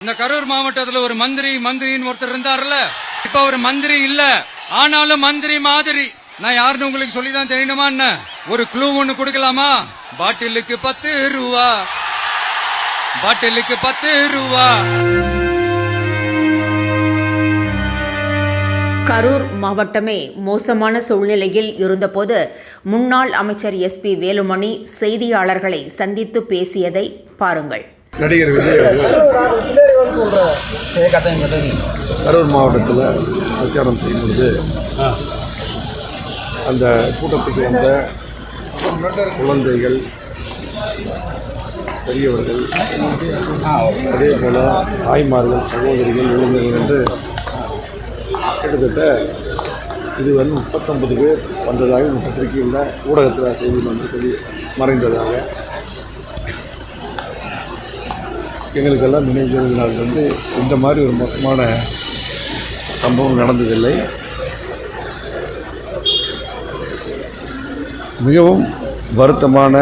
இந்த கரூர் மாவட்டத்துல ஒரு மந்திரி மந்திரின்னு ஒருத்தர் இருந்தார்ல இப்ப ஒரு மந்திரி இல்ல. ஆனாலும் மந்திரி மாதிரி. நான் யாருன்னு உங்களுக்கு சொல்லிதான் தெரியணுமா என்ன? ஒரு க்ளூ ஒண்ணு கொடுக்கலாமா? பாட்டிலுக்கு பத்து ரூபா பாட்டிலுக்கு பத்து ரூபா கரூர் மாவட்டமே மோசமான சூழ்நிலையில் இருந்தபோது முன்னாள் அமைச்சர் எஸ்பி வேலுமணி செய்தியாளர்களை சந்தித்து பேசியதை பாருங்கள். நடிகர் விஜய் கரூர் மாவட்டத்தில் பிரச்சாரம் செய்யும் பொழுது அந்த கூட்டத்துக்கு வந்த குழந்தைகள் பெரியவர்கள் அதே போல தாய்மார்கள் சகோதரிகள் இளைஞர்கள் என்று கிட்டத்தட்ட இதுவரை முப்பத்தொன்பது பேர் வந்ததாக இந்த பத்திரிகையில் ஊடகத்தில் செய்தி வந்து சொல்லி மறைந்ததாக எங்களுக்கெல்லாம் நினைவு நாள் வந்து இந்த மாதிரி ஒரு மோசமான சம்பவம் நடந்ததில்லை. மிகவும் வருத்தமான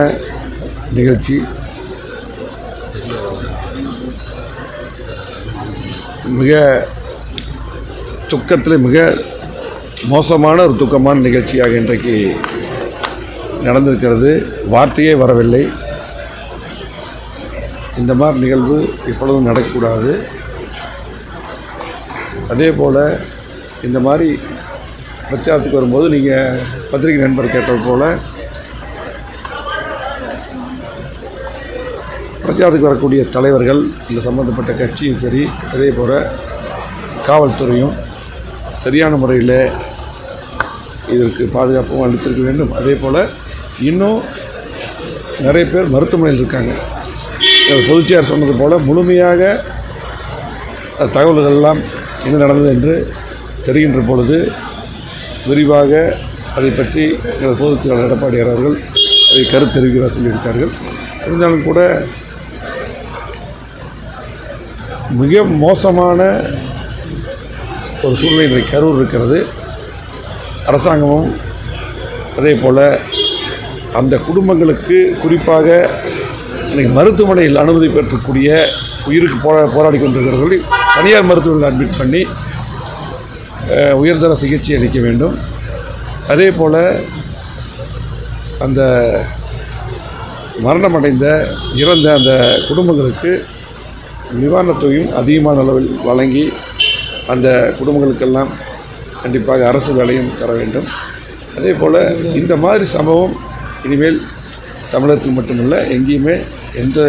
நிகழ்ச்சி. மிக துக்கத்தில் மிக மோசமான ஒரு துக்கமான நிகழ்ச்சியாக இன்றைக்கு நடந்திருக்கிறது. வார்த்தையே வரவில்லை. இந்த மாதிரி நிகழ்வு எப்பொழுதும் நடக்கக்கூடாது. அதே போல் இந்த மாதிரி பிரச்சாரத்துக்கு வரும்போது நீங்கள் பத்திரிகை நண்பர் கேட்டது போல் பிரச்சாரத்துக்கு வரக்கூடிய தலைவர்கள் இந்த சம்மந்தப்பட்ட கட்சியும் சரி அதே போல் காவல்துறையும் சரியான முறையில் இதற்கு பாதுகாப்பும் அளித்திருக்க வேண்டும். அதே போல் இன்னும் நிறைய பேர் மருத்துவமனையில் இருக்காங்க. பொதுச்சியார் சொன்னது போல் முழுமையாக அஹ், தகவல்கள் எல்லாம் என்ன நடந்தது என்று தெரிகின்ற பொழுது விரிவாக அதை பற்றி எங்கள் பொதுச்செயலாளர் எடப்பாடியார் அவர்கள் அதை கருத்தெரிவிக்கிறார் சொல்லியிருக்கார்கள் இருந்தாலும் கூட மிக மோசமான ஒரு சூழ்நிலை இன்றைக்கு கரூர் இருக்கிறது. அரசாங்கமும் அதே போல் அந்த குடும்பங்களுக்கு குறிப்பாக இன்றைக்கு மருத்துவமனையில் அனுமதி பெற்றக்கூடிய உயிருக்கு போரா போராடி கொண்டிருக்கிறவர்கள் தனியார் மருத்துவர்கள் அட்மிட் பண்ணி உயர்தர சிகிச்சை அளிக்க வேண்டும். அதே போல் அந்த மரணமடைந்த இறந்த அந்த குடும்பங்களுக்கு நிவாரணத்தொகையும் அதிகமான அளவில் வழங்கி அந்த குடும்பங்களுக்கெல்லாம் கண்டிப்பாக அரசு வேலையும் தர வேண்டும். அதே போல் இந்த மாதிரி சம்பவம் இனிமேல் தமிழகத்தில் மட்டுமல்ல எங்கேயுமே எந்த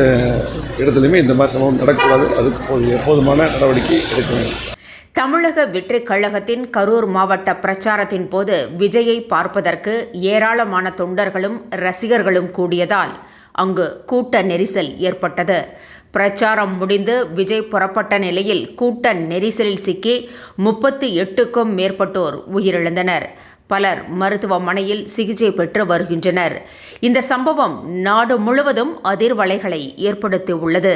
இடத்துலையுமே இந்த மாதிரி சம்பவம் நடக்கக்கூடாது. அதுக்கு போதுமான நடவடிக்கை எடுக்க வேண்டும். தமிழக வெற்றிக் கழகத்தின் கரூர் மாவட்ட பிரச்சாரத்தின் போது விஜயை பார்ப்பதற்கு ஏராளமான தொண்டர்களும் ரசிகர்களும் கூடியதால் அங்கு கூட்ட நெரிசல் ஏற்பட்டது. பிரச்சாரம் முடிந்து விஜய் புறப்பட்ட நிலையில் கூட்ட நெரிசலில் சிக்கி முப்பத்தி எட்டுக்கும் மேற்பட்டோர் உயிரிழந்தனர். பலர் மருத்துவமனையில் சிகிச்சை பெற்று வருகின்றனர். இந்த சம்பவம் நாடு முழுவதும் அதிர்வலைகளை ஏற்படுத்தியுள்ளது.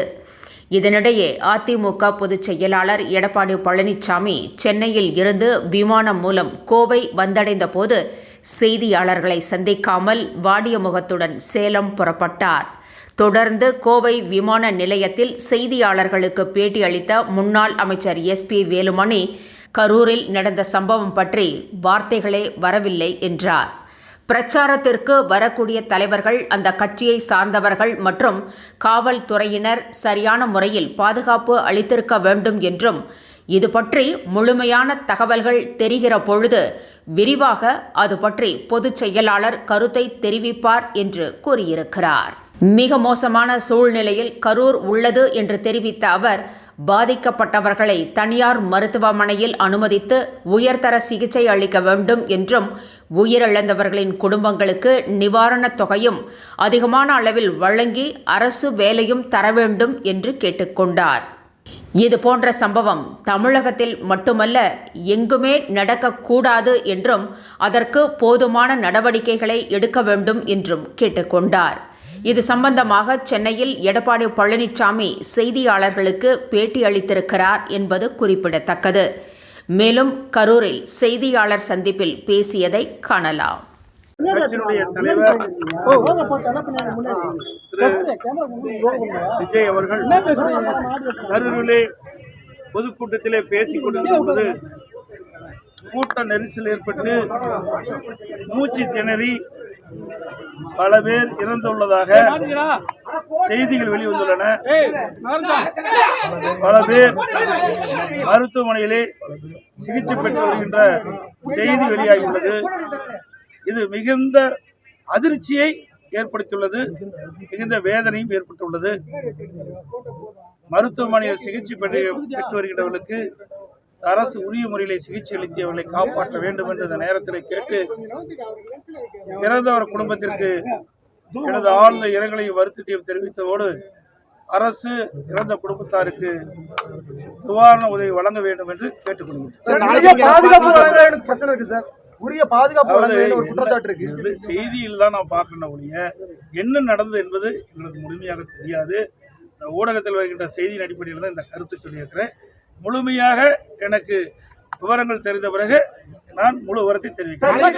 இதனிடையே அதிமுக பொதுச் செயலாளர் எடப்பாடி பழனிசாமி சென்னையில் இருந்து விமானம் மூலம் கோவை வந்தடைந்த போது செய்தியாளர்களை சந்திக்காமல் வாடிய முகத்துடன் சேலம் புறப்பட்டார். தொடர்ந்து கோவை விமான நிலையத்தில் செய்தியாளர்களுக்கு பேட்டியளித்த முன்னாள் அமைச்சர் எஸ்பி வேலுமணி கரூரில் நடந்த சம்பவம் பற்றி வார்த்தைகளே வரவில்லை என்றார். பிரச்சாரத்திற்கு வரக்கூடிய தலைவர்கள் அந்த கட்சியை சார்ந்தவர்கள் மற்றும் காவல்துறையினர் சரியான முறையில் பாதுகாப்பு அளித்திருக்க வேண்டும் என்றும் இது பற்றி முழுமையான தகவல்கள் தெரிகிற பொழுது விரிவாக அது பற்றி பொதுச் செயலாளர் கருத்தை தெரிவிப்பார் என்று கூறியிருக்கிறார். மிக மோசமான சூழ்நிலையில் கரூர் உள்ளது என்று தெரிவித்த அவர் பாதிக்கப்பட்டவர்களை தனியார் மருத்துவமனையில் அனுமதித்து உயர்தர சிகிச்சை அளிக்க வேண்டும் என்றும் உயிரிழந்தவர்களின் குடும்பங்களுக்கு நிவாரணத் தொகையும் அதிகமான அளவில் வழங்கி அரசு வேலையும் தர வேண்டும் என்று கேட்டுக்கொண்டார். இது போன்ற சம்பவம் தமிழகத்தில் மட்டுமல்ல எங்குமே நடக்கக்கூடாது என்றும் அதற்கு போதுமான நடவடிக்கைகளை எடுக்க வேண்டும் என்றும் கேட்டுக்கொண்டார். இது சம்பந்தமாக சென்னையில் எடப்பாடி பழனிசாமி செய்தியாளர்களுக்கு பேட்டி அளித்திருக்கிறார் என்பது குறிப்பிடத்தக்கது. மேலும் கரூரில் செய்தியாளர் சந்திப்பில் பேசியதை காணலாம். விஜய் அவர்கள் கரூரிலே பொதுக்கூட்டத்திலே பேசிக் கொண்டிருக்கும்போது கூட்ட நெரிசல் ஏற்பட்டு மூச்சு திணறி பல பேர் இறந்துள்ளதாக செய்திகள் வெளிவந்துள்ளன. பல பேர் மருத்துவமனையிலே சிகிச்சை பெற்று வருகின்ற செய்தி வெளியாகியுள்ளது. இது மிகுந்த அதிர்ச்சியை ஏற்படுத்தியுள்ளது மிகுந்த வேதனையும் ஏற்பட்டுள்ளது. மருத்துவமனையில் சிகிச்சை பெற்று பெற்று வருகின்றவர்களுக்கு அரசு உரிய முறையிலே சிகிச்சை அளித்து அவர்களை காப்பாற்ற வேண்டும் என்று இந்த நேரத்தில் கேட்டு இறந்தவர் குடும்பத்திற்கு எனது ஆழ்ந்த இரங்கலையும் வருத்தத்தையும் தெரிவித்ததோடு அரசு இறந்த குடும்பத்தாருக்கு நிவாரண உதவி வழங்க வேண்டும் என்று கேட்டுக்கொள்கிறேன். உரிய பாதுகாப்பு செய்தியில் தான் நான் பார்க்கணும் ஒழிய என்ன நடந்தது என்பது எங்களுக்கு முழுமையாக தெரியாது. ஊடகத்தில் வருகின்ற செய்தியின் அடிப்படையில் தான் இந்த கருத்து சொல்லியிருக்கிறேன். முழுமையாக எனக்கு விவரங்கள் தெரிந்த பிறகு நான் முழு விவரத்தை தெரிவிக்கிறேன்.